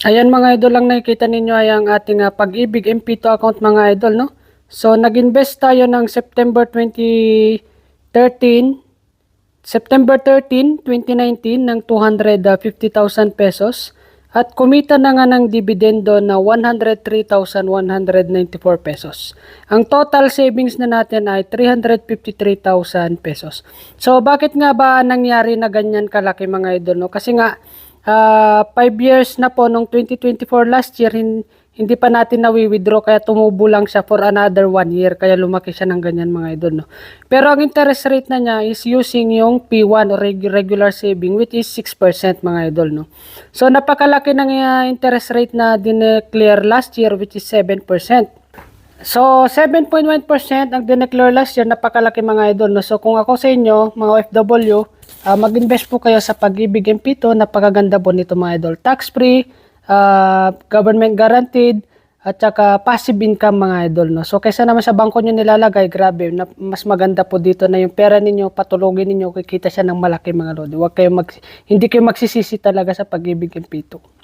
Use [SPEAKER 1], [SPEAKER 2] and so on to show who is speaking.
[SPEAKER 1] Ayan mga idol lang nakikita ninyo ay ang ating ah, pag-ibig MP2 account mga idol no. So nag-invest tayo ng September 2013 September 13, 2019 ng 250,000 pesos at kumita na nga ng dividendo na 103,194 pesos. Ang total savings na natin ay 353,000 pesos. So bakit nga ba nangyari na ganyan kalaki mga idol no? Kasi nga 5 years na po nung 2024 last year hin- hindi pa natin nawi-withdraw kaya tumubo lang siya for another 1 year kaya lumaki siya ng ganyan mga idol no. Pero ang interest rate na niya is using yung P1 or reg- regular saving which is 6% mga idol no. So napakalaki ng uh, interest rate na dineclare last year which is 7%. So, 7.1% ang dineclare last year, napakalaki mga idol. No? So, kung ako sa inyo, mga OFW, ah, mag-invest po kayo sa pag-ibig MP2, napakaganda po nito mga idol. Tax-free, ah, government guaranteed, at saka passive income mga idol. No? So, kaysa naman sa bangko nyo nilalagay, grabe, na, mas maganda po dito na yung pera ninyo, patulogin ninyo, kikita siya ng malaki mga lodi. Huwag kayo mag, hindi kayo magsisisi talaga sa pag-ibig MP2.